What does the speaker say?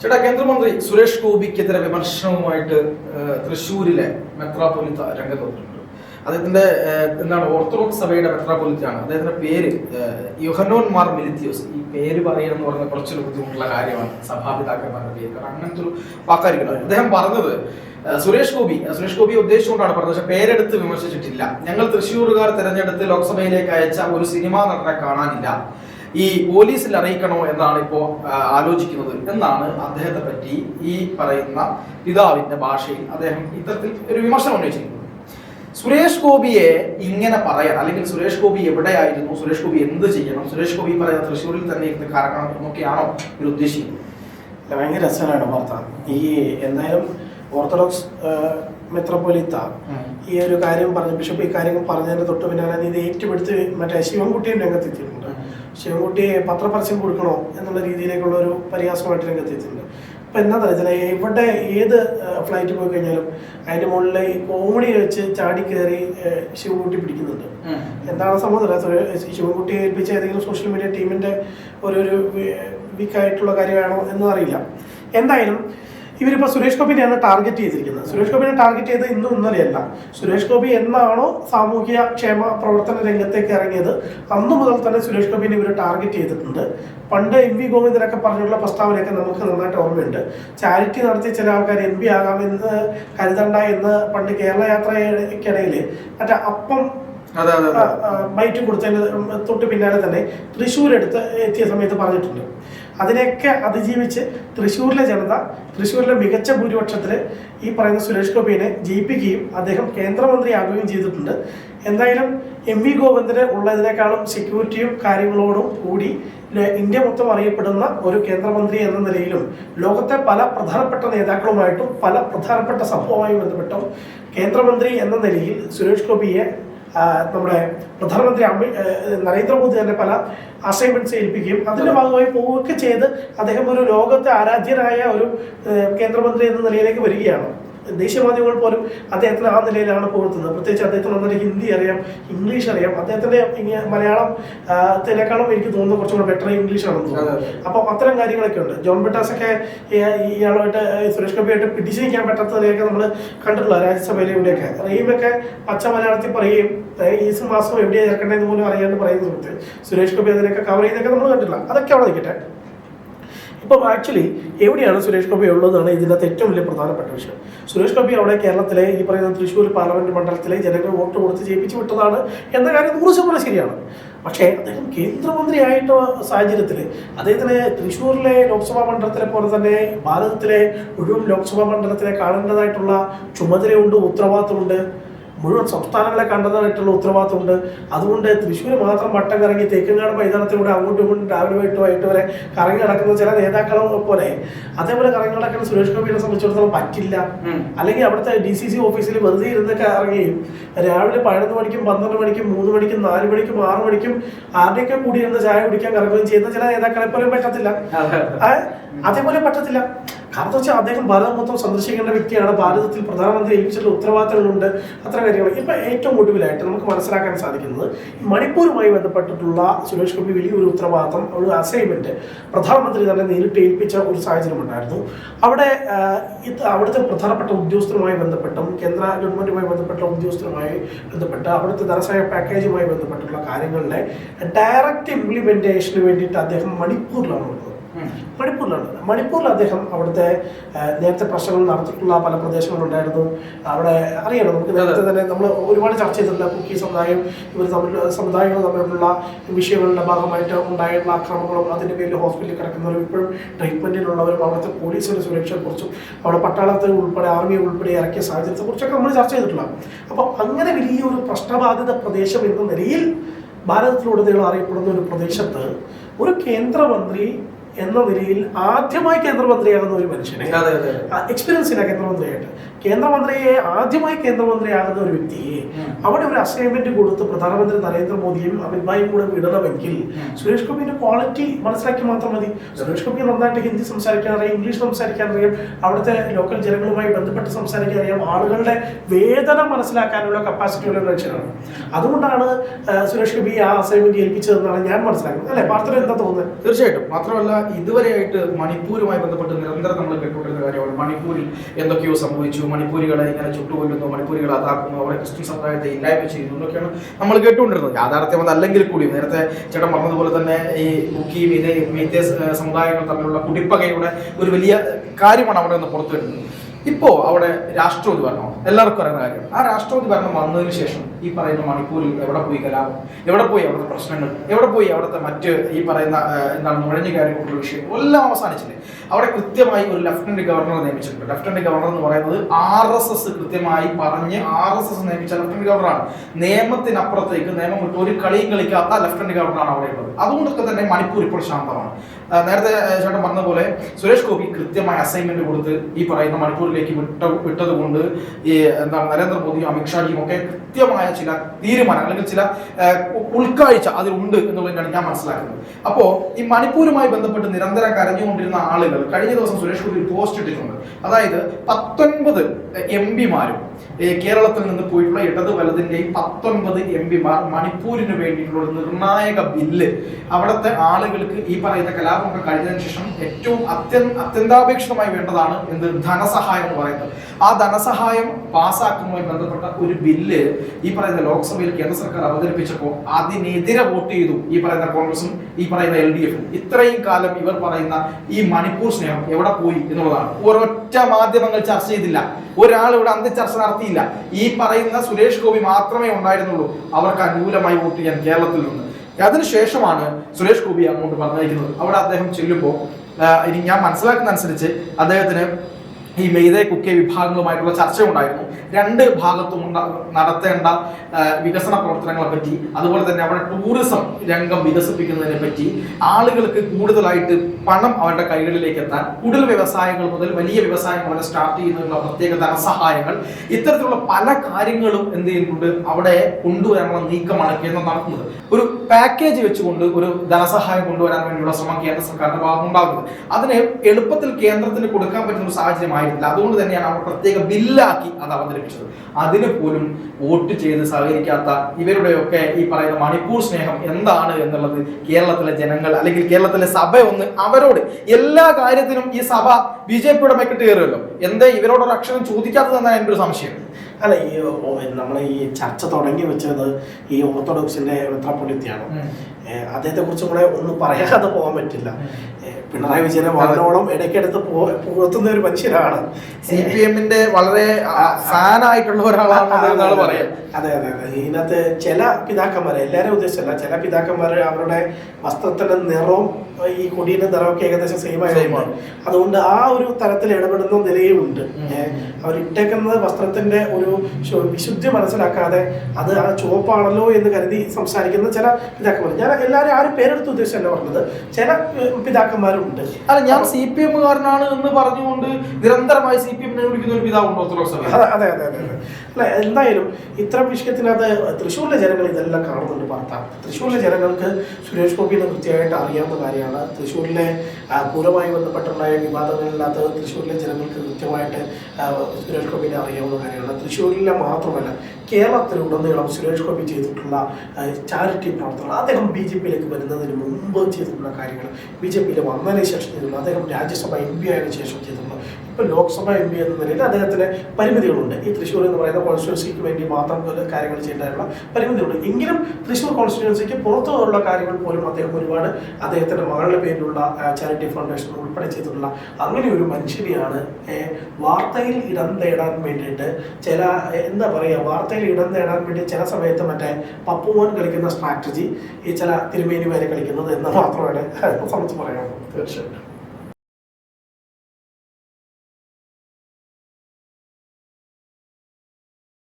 ചേട്ടാ കേന്ദ്രമന്ത്രി സുരേഷ് ഗോപിക്കെതിരെ വിമർശനവുമായിട്ട് തൃശ്ശൂരിലെ മെത്രാപൊലിത്ത രംഗത്ത് വന്നിട്ടുണ്ട് അദ്ദേഹത്തിന്റെ എന്താണ് ഓർത്തഡോക്സ് സഭയുടെ മെത്രാപൊലിത്താണ് അദ്ദേഹത്തിന്റെ പേര് യുഹനോൻ മാർ മിലിത്യോസ് ഈ പേര് പറയുക എന്ന് പറഞ്ഞാൽ കുറച്ചൊരു ബുദ്ധിമുട്ടുള്ള കാര്യമാണ്. സഭാപിതാക്കന്മാരുടെ പേര് കാരണം അങ്ങനത്തെ ഒരു വാക്കായിരിക്കണം അദ്ദേഹം പറഞ്ഞത് സുരേഷ് ഗോപി സുരേഷ് ഗോപി ഉദ്ദേശിച്ചുകൊണ്ടാണ് പറഞ്ഞത്. പക്ഷെ പേരെടുത്ത് വിമർശിച്ചിട്ടില്ല. ഞങ്ങൾ തൃശ്ശൂരുകാർ തെരഞ്ഞെടുത്ത് ലോക്സഭയിലേക്ക് അയച്ച ഒരു സിനിമാ നടനെ കാണാനില്ല. ഈ പോലീസിൽ അറിയിക്കണോ എന്നാണ് ഇപ്പോ ആലോചിക്കുന്നത്. എന്നാണ് അദ്ദേഹത്തെ പറ്റി ഈ പറയുന്ന പിതാവിന്റെ ഭാഷയിൽ അദ്ദേഹം ഇത്തരത്തിൽ ഒരു വിമർശനം ഉന്നയിച്ചിരിക്കുന്നത്. സുരേഷ് ഗോപിയെ ഇങ്ങനെ പറയാൻ അല്ലെങ്കിൽ സുരേഷ് ഗോപി എവിടെയായിരുന്നു സുരേഷ് ഗോപി എന്ത് ചെയ്യണം സുരേഷ് ഗോപി പറയുന്ന തൃശ്ശൂരിൽ തന്നെ ഇരുന്ന് കറങ്ങണം എന്നൊക്കെയാണോ ഇവർ ഉദ്ദേശിക്കുന്നത്? ഭയങ്കര രസമാണ് വാർത്ത. ഈ എന്തായാലും ഓർത്തഡോക്സ് മെത്രോപൊലിത്ത ഈ ഒരു കാര്യം പറഞ്ഞു ബിഷപ്പ് ഈ കാര്യം പറഞ്ഞതിന് തൊട്ട് പിന്നാലെ ഇത് ഏറ്റുപിടുത്ത് മറ്റേ ശിവൻകുട്ടിയും രംഗത്തെത്തിയിട്ടുണ്ട്. ശിവൻകുട്ടിയെ പത്രപരസ്യം കൊടുക്കണോ എന്നുള്ള രീതിയിലേക്കുള്ള ഒരു പരിഹാസമായിട്ട് രംഗത്തെത്തിയിട്ടുണ്ട്. അപ്പൊ എന്താ വെച്ചാൽ ഇവിടെ ഏത് ഫ്ലൈറ്റ് പോയി കഴിഞ്ഞാലും അതിന്റെ മുകളിൽ ഈ കോമഡി വെച്ച് ചാടി കയറി ശിവൻകുട്ടി പിടിക്കുന്നുണ്ട്. എന്താണ് സംഭവം ശിവൻകുട്ടിയെ ഏൽപ്പിച്ച ഏതെങ്കിലും സോഷ്യൽ മീഡിയ ടീമിന്റെ ഒരു ഒരു വീക്കായിട്ടുള്ള കാര്യമാണോ എന്നും അറിയില്ല എന്തായാലും ഇവരിപ്പോൾ സുരേഷ് ഗോപിനെയാണ് ടാർഗറ്റ് ചെയ്തിരിക്കുന്നത്. സുരേഷ് ഗോപിനെ ടാർഗറ്റ് ചെയ്ത് ഇന്നും ഇന്നലെയല്ല. സുരേഷ് ഗോപി എന്നാണോ സാമൂഹ്യ ക്ഷേമ പ്രവർത്തന രംഗത്തേക്ക് ഇറങ്ങിയത്? അന്നു മുതൽ തന്നെ സുരേഷ് ഗോപിനെ ഇവർ ടാർഗറ്റ് ചെയ്തിട്ടുണ്ട്. പണ്ട് എം വി ഗോവിന്ദനൊക്കെ പറഞ്ഞുള്ള പ്രസ്താവനയൊക്കെ നമുക്ക് നന്നായിട്ട് ഓർമ്മയുണ്ട്. ചാരിറ്റി നടത്തിയ ചില ആൾക്കാർ എം പി ആകാമെന്ന് കരുതണ്ട എന്ന് പണ്ട് കേരള യാത്രയ്ക്കിടയിൽ മറ്റേ അപ്പം ബൈറ്റ് കൊടുത്തതിന് തൊട്ട് പിന്നാലെ തന്നെ തൃശ്ശൂർ എടുത്ത് എത്തിയ സമയത്ത് പറഞ്ഞിട്ടുണ്ട്. അതിനെയൊക്കെ അതിജീവിച്ച് തൃശ്ശൂരിലെ ജനത തൃശ്ശൂരിലെ മികച്ച ഭൂരിപക്ഷത്തിൽ ഈ പറയുന്ന സുരേഷ് ഗോപിയെ ജയിപ്പിക്കുകയും അദ്ദേഹം കേന്ദ്രമന്ത്രിയാകുകയും ചെയ്തിട്ടുണ്ട്. എന്തായാലും എം വി ഗോവിന്ദന് ഉള്ളതിനേക്കാളും സെക്യൂരിറ്റിയും കാര്യങ്ങളോടും കൂടി ഇന്ത്യ മൊത്തം അറിയപ്പെടുന്ന ഒരു കേന്ദ്രമന്ത്രി എന്ന നിലയിലും ലോകത്തെ പല പ്രധാനപ്പെട്ട നേതാക്കളുമായിട്ടും പല പ്രധാനപ്പെട്ട സംഭവവുമായി ബന്ധപ്പെട്ടും കേന്ദ്രമന്ത്രി എന്ന നിലയിൽ സുരേഷ് ഗോപിയെ നമ്മുടെ പ്രധാനമന്ത്രി അമി നരേന്ദ്രമോദി തന്നെ പല അസൈൻമെന്റ്സ് ഏൽപ്പിക്കുകയും അതിന്റെ ഭാഗമായി പോവുകയൊക്കെ ചെയ്ത് അദ്ദേഹം ഒരു ലോകത്തെ ആരാധ്യനായ ഒരു കേന്ദ്രമന്ത്രി എന്ന നിലയിലേക്ക് വരികയാണ്. ദേശീയ മാധ്യമങ്ങൾ പോലും അദ്ദേഹത്തിന് ആ നിലയിലാണ് പുകഴ്ത്തുന്നത്. പ്രത്യേകിച്ച് അദ്ദേഹത്തിന് നന്നായി ഹിന്ദി അറിയാം ഇംഗ്ലീഷ് അറിയാം. അദ്ദേഹത്തിന്റെ മലയാളം തിരക്കാളും ത്തിനേക്കാളും എനിക്ക് തോന്നുന്നു കുറച്ചും കൂടെ ബെറ്റർ ഇംഗ്ലീഷ് ആണെന്ന് അതെ, തോന്നുന്നു അതെ. അപ്പോൾ അത്തരം കാര്യങ്ങളൊക്കെ ഉണ്ട്. ജോൺ ബിട്ടാസൊക്കെ ഇയാളുമായിട്ട് സുരേഷ് ഗോപിയായിട്ട് പിടിച്ചിരിക്കാൻ പറ്റാത്തതിനെയൊക്കെ നമ്മൾ കണ്ടിട്ടുള്ള രാജ്യസഭയിലെ ഇവിടെയൊക്കെ. റഹീമൊക്കെ പച്ച മലയാളത്തിൽ പറയുകയും ഏ, ഈ മാസം എവിടെയാണ് ചേർക്കേണ്ടതെന്ന് പോലും അറിയാണ്ട് പറയുന്ന സമയത്ത് സുരേഷ് ഗോപി അതിനൊക്കെ കവർ ചെയ്തൊക്കെ നമ്മൾ കണ്ടിട്ടില്ല. അതൊക്കെ അവിടെ നിൽക്കട്ടെ. ഇപ്പം ആക്ച്വലി എവിടെയാണ് സുരേഷ് ഗോപി ഉള്ളതാണ് ഇതിനകത്ത് ഏറ്റവും വലിയ പ്രധാനപ്പെട്ട വിഷയം. സുരേഷ് ഗോപി അവിടെ കേരളത്തിലെ ഈ പറയുന്ന തൃശ്ശൂർ പാർലമെന്റ് മണ്ഡലത്തിലെ ജനങ്ങൾ വോട്ട് കൊടുത്ത് ജയിപ്പിച്ചു വിട്ടതാണ് എന്ന കാര്യം നൂറ് ശതമാനം ശരിയാണ്. പക്ഷേ അദ്ദേഹം കേന്ദ്രമന്ത്രി ആയിട്ട സാഹചര്യത്തിൽ അദ്ദേഹത്തിന് തൃശ്ശൂരിലെ ലോക്സഭാ മണ്ഡലത്തിലെ പോലെ തന്നെ ഭാരതത്തിലെ മുഴുവൻ ലോക്സഭാ മണ്ഡലത്തിലെ കാണേണ്ടതായിട്ടുള്ള ചുമതലയുണ്ട് ഉത്തരവാദിത്തമുണ്ട്. മുഴുവൻ സംസ്ഥാനങ്ങളെ കണ്ടതായിട്ടുള്ള ഉത്തരവാദിത്തമുണ്ട്. അതുകൊണ്ട് തൃശ്ശൂർ മാത്രം വട്ടം കറങ്ങി തേക്കങ്ങാട് മൈതാനത്തിലൂടെ അങ്ങോട്ടും ഇങ്ങോട്ടും രാവിലെ വൈകിട്ട് വൈകിട്ട് വരെ കറങ്ങി നടക്കുന്ന ചില നേതാക്കളെ പോലെ അതേപോലെ കറങ്ങി നടക്കുന്ന സുരേഷ് ഗോപിയെ സംബന്ധിച്ചിടത്തോളം പറ്റില്ല. അല്ലെങ്കിൽ അവിടുത്തെ ഡി സി സി ഓഫീസിൽ വെറുതെ ഇരുന്ന് കറങ്ങുകയും രാവിലെ പതിനൊന്ന് മണിക്കും പന്ത്രണ്ട് മണിക്കും മൂന്ന് മണിക്കും നാല് മണിക്കും ആറ് മണിക്കും ആരുടെയൊക്കെ കൂടി ഇരുന്ന് ചായ കുടിക്കാൻ കറങ്ങുകയും ചെയ്യുന്ന ചില നേതാക്കളെ പോലും പറ്റത്തില്ല. അതേപോലെ പറ്റത്തില്ല. കാരണം വെച്ചാൽ അദ്ദേഹം ഭാരതം മൊത്തം സന്ദർശിക്കേണ്ട വ്യക്തിയാണ്. ഭാരതത്തിൽ പ്രധാനമന്ത്രി ഏൽപ്പിച്ചിട്ടുള്ള ഉത്തരവാദിത്തങ്ങളുണ്ട്. അത്ര കാര്യങ്ങൾ. ഇപ്പൊ ഏറ്റവും ഒടുവിലായിട്ട് നമുക്ക് മനസ്സിലാക്കാൻ സാധിക്കുന്നത് മണിപ്പൂരുമായി ബന്ധപ്പെട്ടിട്ടുള്ള സുരേഷ് ഗോപി വലിയൊരു ഉത്തരവാദിത്തം ഒരു അസൈൻമെന്റ് പ്രധാനമന്ത്രി തന്നെ നേരിട്ട് ഏൽപ്പിച്ച ഒരു സാഹചര്യം ഉണ്ടായിരുന്നു. അവിടെ അവിടുത്തെ പ്രധാനപ്പെട്ട ഉദ്യോഗസ്ഥരുമായി ബന്ധപ്പെട്ടും കേന്ദ്ര ഗവൺമെന്റുമായി ബന്ധപ്പെട്ട ഉദ്യോഗസ്ഥരുമായി ബന്ധപ്പെട്ട് അവിടുത്തെ ധനസഹായ പാക്കേജുമായി ബന്ധപ്പെട്ടുള്ള കാര്യങ്ങളുടെ ഡയറക്റ്റ് ഇംപ്ലിമെന്റേഷന് വേണ്ടിയിട്ട് അദ്ദേഹം മണിപ്പൂരിലാണ്. മണിപ്പൂരിലാണ്. മണിപ്പൂരിൽ അദ്ദേഹം അവിടുത്തെ നേരത്തെ പ്രശ്നങ്ങൾ നടത്തിയിട്ടുള്ള പല പ്രദേശങ്ങളുണ്ടായിരുന്നു അവിടെ അറിയണം നമുക്ക് നേരത്തെ തന്നെ നമ്മൾ ഒരുപാട് ചർച്ച ചെയ്തിട്ടുള്ള കുക്കി സമുദായം ഇവർ തമ്മിൽ സമുദായങ്ങൾ തമ്മിലുള്ള വിഷയങ്ങളുടെ ഭാഗമായിട്ട് ഉണ്ടായിട്ടുള്ള ആക്രമണങ്ങളും അതിന്റെ പേരിൽ ഹോസ്പിറ്റലിൽ കിടക്കുന്നവരും ഇപ്പോഴും ട്രീറ്റ്മെന്റിലുള്ളവരും അവിടുത്തെ പോലീസിന്റെ സുരക്ഷയെക്കുറിച്ചും അവിടെ പട്ടാളത്തെ ഉൾപ്പെടെ ആർമിയെ ഉൾപ്പെടെ ഇറക്കിയ സാഹചര്യത്തെക്കുറിച്ചൊക്കെ നമ്മൾ ചർച്ച ചെയ്തിട്ടുള്ള. അപ്പോൾ അങ്ങനെ വലിയൊരു പ്രശ്നബാധിത പ്രദേശം എന്ന നിലയിൽ ഭാരതത്തിലുടനീളം അറിയപ്പെടുന്ന ഒരു പ്രദേശത്ത് ഒരു കേന്ദ്രമന്ത്രി എന്ന നിലയിൽ ആദ്യമായി കേന്ദ്രമന്ത്രിയാകുന്ന ഒരു മനുഷ്യനെ. എക്സ്പീരിയൻസ് ഇല്ല കേന്ദ്രമന്ത്രിയായിട്ട്. കേന്ദ്രമന്ത്രിയെ ആദ്യമായി കേന്ദ്രമന്ത്രിയാകുന്ന ഒരു വ്യക്തിയെ. അവിടെ ഒരു അസൈൻമെന്റ് കൊടുത്ത് പ്രധാനമന്ത്രി നരേന്ദ്രമോദിയും അമിത്ഭായും കൂടെ വിടണമെങ്കിൽ സുരേഷ് ഗോപിന്റെ ക്വാളിറ്റി മനസ്സിലാക്കി മാത്രം മതി. സുരേഷ് ഗോപി നന്നായിട്ട് ഹിന്ദി സംസാരിക്കാൻ അറിയാം ഇംഗ്ലീഷ് സംസാരിക്കാൻ അറിയാം അവിടുത്തെ ലോക്കൽ ജനങ്ങളുമായി ബന്ധപ്പെട്ട് സംസാരിക്കാൻ അറിയാം ആളുകളുടെ വേദന മനസ്സിലാക്കാനുള്ള കപ്പാസിറ്റി ഉള്ള ഒരു മനുഷ്യനാണ്. അതുകൊണ്ടാണ് സുരേഷ് ഗോപി ആ അസൈൻമെന്റ് ഏൽപ്പിച്ചതെന്നാണ് ഞാൻ മനസ്സിലാക്കുന്നത്. അല്ലെ? പാർത്ഥന എന്താ തോന്നുന്നത്? തീർച്ചയായിട്ടും. മാത്രമല്ല ഇതുവരെയായിട്ട് മണിപ്പൂരുമായി ബന്ധപ്പെട്ട് നിരന്തരം നമ്മൾ കേട്ടുകൊണ്ടിരുന്ന കാര്യമാണ്. മണിപ്പൂരിൽ എന്തൊക്കെയോ സംഭവിച്ചു. മണിപ്പൂരികളെ ഇങ്ങനെ ചുട്ടുകൊല്ലുന്നു മണിപ്പൂരികളെ അതാക്കുന്നു അവിടെ ക്രിസ്ത്യൻ സമുദായത്തെ ഇല്ലായ്മ ചെയ്യുന്നു എന്നൊക്കെയാണ് നമ്മൾ കേട്ടുകൊണ്ടിരുന്നത്. യാഥാർത്ഥ്യം അതല്ലെങ്കിൽ കൂടി. നേരത്തെ ചേട്ടൻ പറഞ്ഞതുപോലെ തന്നെ ഈ ബുക്കി വിനയ് മീത്തേ സമുദായങ്ങൾ തമ്മിലുള്ള കുടിപ്പകയുടെ ഒരു വലിയ കാര്യമാണ് അവിടെ നിന്ന് പുറത്തു വരുന്നത് ഇപ്പോ അവിടെ രാഷ്ട്രപതി ഭരണം എല്ലാവർക്കും അറിയുന്ന കാര്യം. ആ രാഷ്ട്രപതി ഭരണം വന്നതിന് ശേഷം ഈ പറയുന്ന മണിപ്പൂരിൽ എവിടെ പോയി കലാപം? എവിടെ പോയി അവിടുത്തെ പ്രശ്നങ്ങൾ? എവിടെ പോയി അവിടുത്തെ മറ്റ് ഈ പറയുന്ന എന്താണ് നുഴഞ്ഞു കയറിക്കൊണ്ടുള്ള വിഷയം? എല്ലാം അവസാനിച്ചില്ലേ? അവിടെ കൃത്യമായി ഒരു ലഫ്റ്റനന്റ് ഗവർണർ നിയമിച്ചിട്ടുണ്ട്. ലഫ്റ്റനന്റ് ഗവർണർ എന്ന് പറയുന്നത് ആർ എസ് എസ് കൃത്യമായി പറഞ്ഞ് ആർ എസ് എസ് നിയമിച്ച ലഫ്റ്റനന്റ് ഗവർണറാണ് നിയമത്തിനപ്പുറത്തേക്ക് നിയമം വിട്ട് ഒരു കളിയും കളിക്കാത്ത ലഫ്റ്റനന്റ് ഗവർണറാണ് അവിടെ ഉള്ളത്. അതുകൊണ്ടൊക്കെ തന്നെ മണിപ്പൂർ ഇപ്പോൾ ശാന്തമാണ്. നേരത്തെ ചേട്ടൻ പറഞ്ഞ പോലെ സുരേഷ് ഗോപി കൃത്യമായ അസൈൻമെന്റ് കൊടുത്ത് ഈ പറയുന്ന മണിപ്പൂരിലേക്ക് വിട്ട വിട്ടത് കൊണ്ട് ഈ എന്താണ് നരേന്ദ്രമോദിയും അമിത്ഷാജിയും ഒക്കെ കൃത്യമായ ചില തീരുമാനങ്ങൾ അല്ലെങ്കിൽ ചില ഉൾക്കാഴ്ച അതിലുണ്ട് എന്നുള്ളതിനാണ് ഞാൻ മനസ്സിലാക്കുന്നത്. അപ്പോൾ ഈ മണിപ്പൂരുമായി ബന്ധപ്പെട്ട് നിരന്തരം കരഞ്ഞുകൊണ്ടിരുന്ന ആളുകൾ കഴിഞ്ഞ ദിവസം സുരേഷ് ഗോപി പോസ്റ്റ് ഇട്ടിട്ടുണ്ട്. അതായത് പത്തൊൻപത് എം പിമാരും കേരളത്തിൽ നിന്ന് പോയിട്ടുള്ള ഇടതു വലതിന്റെയും പത്തൊൻപത് എം പിമാർ മണിപ്പൂരിന് വേണ്ടിയിട്ടുള്ള ഒരു നിർണായക ബില്ല്. അവിടുത്തെ ആളുകൾക്ക് ഈ പറയുന്ന കലാപമൊക്കെ കഴിഞ്ഞതിന് ശേഷം ഏറ്റവും അത്യന്ത അത്യന്താപേക്ഷിതമായി വേണ്ടതാണ് എന്ത് ധനസഹായം എന്ന് പറയുന്നത്. ആ ധനസഹായം പാസ്സാക്കുന്നതുമായി ബന്ധപ്പെട്ട ഒരു ബില്ല് ഈ പറയുന്ന ലോക്സഭയിൽ കേന്ദ്ര സർക്കാർ അവതരിപ്പിച്ചപ്പോൾ അതിനെതിരെ വോട്ട് ചെയ്തു ഈ പറയുന്ന കോൺഗ്രസും ഈ പറയുന്ന എൽ ഡി എഫും. ഇത്രയും കാലം ഇവർ പറയുന്ന ഈ മണിപ്പൂർ സ്നേഹം എവിടെ പോയി എന്നുള്ളതാണ്. ഒരൊറ്റ മാധ്യമങ്ങൾ ചർച്ച ചെയ്തില്ല. ഒരാൾ ഇവിടെ അന്ത്യചർച്ച നടത്തിയില്ല. ഈ പറയുന്ന സുരേഷ് ഗോപി മാത്രമേ ഉണ്ടായിരുന്നുള്ളൂ അവർക്ക് അനുകൂലമായി വോട്ട് ചെയ്യാൻ കേരളത്തിൽ നിന്ന്. അതിനുശേഷമാണ് സുരേഷ് ഗോപി അങ്ങോട്ട് പറഞ്ഞിരിക്കുന്നത് അവിടെ അദ്ദേഹം ചെല്ലുമ്പോൾ ഇനി ഞാൻ മനസ്സിലാക്കുന്ന അനുസരിച്ച് അദ്ദേഹത്തിന് ഈ മെയ്തേ കുക്കെ വിഭാഗങ്ങളുമായിട്ടുള്ള ചർച്ച ഉണ്ടായിരുന്നു രണ്ട് ഭാഗത്തും നടത്തേണ്ട വികസന പ്രവർത്തനങ്ങളെ പറ്റി അതുപോലെ തന്നെ അവിടെ ടൂറിസം രംഗം വികസിപ്പിക്കുന്നതിനെ പറ്റി ആളുകൾക്ക് കൂടുതലായിട്ട് പണം അവരുടെ കൈകളിലേക്ക് എത്താൻ കൂടുതൽ വ്യവസായങ്ങൾ മുതൽ വലിയ വ്യവസായങ്ങൾ വരെ സ്റ്റാർട്ട് ചെയ്യുന്നതിനുള്ള പ്രത്യേക ധനസഹായങ്ങൾ ഇത്തരത്തിലുള്ള പല കാര്യങ്ങളും എന്ത് ചെയ്യുന്നുണ്ട് അവിടെ കൊണ്ടുവരാനുള്ള നീക്കമാണ് കേന്ദ്രം നടത്തുന്നത്. ഒരു പാക്കേജ് വെച്ചുകൊണ്ട് ഒരു ധനസഹായം കൊണ്ടുവരാൻ വേണ്ടിയുള്ള ശ്രമം കേന്ദ്ര സർക്കാരിന്റെ ഭാഗം ഉണ്ടാകുന്നത് അതിന് എളുപ്പത്തിൽ കേന്ദ്രത്തിന് കൊടുക്കാൻ പറ്റുന്ന ഒരു സാഹചര്യമായിരുന്നില്ല അതുകൊണ്ട് തന്നെയാണ് അവർ പ്രത്യേക ബില്ലാക്കി അത് അവതരിപ്പിച്ചത്. അതിന് പോലും വോട്ട് ചെയ്ത് സഹകരിക്കാത്ത ഇവരുടെയൊക്കെ ഈ പറയുന്ന മണിപ്പൂർ സ്നേഹം എന്താണ് എന്നുള്ളത് കേരളത്തിലെ ജനങ്ങൾ അല്ലെങ്കിൽ കേരളത്തിലെ സഭ ഒന്ന് അവരോട് എല്ലാ കാര്യത്തിനും ഈ സഭ ബി ജെ പിയുടെ മെക്കിട്ട് കയറുമല്ലോ. എന്താ ഇവരോടൊരു അക്ഷരം ചോദിക്കാത്തതെന്നാണ് എന്റെ ഒരു സംശയം. അല്ല ഈ നമ്മൾ ഈ ചർച്ച തുടങ്ങി വെച്ചത് ഈ ഓർത്തഡോക്സിന്റെ മെത്രാപ്പൊലിത്തിയാണ്. ഉം. അദ്ദേഹത്തെ കുറിച്ച് കൂടെ ഒന്നും പറയാതെ പോകാൻ പറ്റില്ല. പിണറായി വിജയനെ വളരോളം ഇടയ്ക്കെടുത്ത് പോ- ഒരു മനുഷ്യരാണ് സി പി എമ്മിന്റെ വളരെ ഫാൻ ആയിട്ടുള്ള ഒരാളാണ് പറയാം. അതെ അതെ അതെ. ഇതിനകത്ത് ചില പിതാക്കന്മാരെ എല്ലാവരും ഉദ്ദേശിച്ചല്ല ചില പിതാക്കന്മാർ അവരുടെ വസ്ത്രത്തിന്റെ നിറവും ഈ കൊടിയുടെ നിറമൊക്കെ ഏകദേശം സെയിം ആണ്. അതുകൊണ്ട് ആ ഒരു തരത്തിൽ ഇടപെടുന്ന നിലയും ഉണ്ട് അവർ ഏ, വസ്ത്രത്തിന്റെ ഒരു വിശുദ്ധി മനസ്സിലാക്കാതെ അത് ആ ചുവപ്പാണല്ലോ എന്ന് കരുതി സംസാരിക്കുന്ന ചില പിതാക്കന്മാർ. ഞാൻ എല്ലാവരും ആരും പേരെടുത്ത് ഉദ്ദേശിച്ചല്ല പറഞ്ഞത്. ചില പിതാക്കന്മാരുണ്ട്. അല്ല ഞാൻ സി പി എമ്മുകാരനാണ് എന്ന് പറഞ്ഞുകൊണ്ട് നിരന്തരമായി സി പി എമ്മിനെ വിളിക്കുന്ന ഒരു പിതാവുണ്ട് ഓർത്തഡോക്സ്. അതെ അതെ അതെ അതെ. അല്ല എന്തായാലും ഇത്തരം വിഷയത്തിനകത്ത് തൃശ്ശൂരിലെ ജനങ്ങൾ ഇതെല്ലാം കാണുന്നുണ്ട് വാർത്ത തൃശ്ശൂരിലെ ജനങ്ങൾക്ക് സുരേഷ് ഗോപിനെ കൃത്യമായിട്ട് അറിയാവുന്ന കാര്യമാണ്. തൃശ്ശൂരിലെ പൂരമായി പൂരവുമായി ബന്ധപ്പെട്ടുണ്ടായ വിവാദങ്ങളിനകത്ത് തൃശ്ശൂരിലെ ജനങ്ങൾക്ക് കൃത്യമായിട്ട് സുരേഷ് ഗോപിനെ അറിയാവുന്ന കാര്യമാണ്. തൃശ്ശൂരിലെ മാത്രമല്ല കേരളത്തിലുടനീളം സുരേഷ് ഗോപി ചെയ്തിട്ടുള്ള ചാരിറ്റി പ്രവർത്തനങ്ങൾ അദ്ദേഹം ബി ജെ പിയിലേക്ക് വരുന്നതിന് മുമ്പ് ചെയ്തിട്ടുള്ള കാര്യങ്ങൾ. ബി ജെ പിയിൽ വന്നതിന് ശേഷം ചെയ്തിട്ടുള്ള അദ്ദേഹം രാജ്യസഭ എം പി ആയതിനു ശേഷം ചെയ്തിട്ടുള്ള ഇപ്പം ലോക്സഭ എം പി എന്ന നിലയിൽ അദ്ദേഹത്തിന് പരിമിതികളുണ്ട്. ഈ തൃശ്ശൂർ എന്ന് പറയുന്ന കോൺസ്റ്റിറ്റ്യുവൻസിക്ക് വേണ്ടി മാത്രം കാര്യങ്ങൾ ചെയ്യേണ്ടതായുള്ള പരിമിതികളുണ്ട് എങ്കിലും തൃശ്ശൂർ കോൺസ്റ്റിറ്റ്യുവൻസിക്ക് പുറത്തുള്ള കാര്യങ്ങൾ പോലും അദ്ദേഹം ഒരുപാട് അദ്ദേഹത്തിന്റെ മകളുടെ പേരിലുള്ള ചാരിറ്റി ഫൗണ്ടേഷൻ ഉൾപ്പെടെ ചെയ്തിട്ടുള്ള അങ്ങനെ ഒരു മനുഷ്യനെയാണ് വാർത്തയിൽ ഇടം തേടാൻ വേണ്ടിയിട്ട് ചില എന്താ പറയുക വാർത്തയിൽ ഇടം തേടാൻ വേണ്ടി ചില സമയത്ത് മറ്റേ പപ്പുമോൻ കളിക്കുന്ന സ്ട്രാറ്റജി ഈ ചില തിരുമേനി വരെ കളിക്കുന്നത് എന്ന് മാത്രമാണ് സംബന്ധിച്ച് പറയാനുള്ളത്. തീർച്ചയായിട്ടും.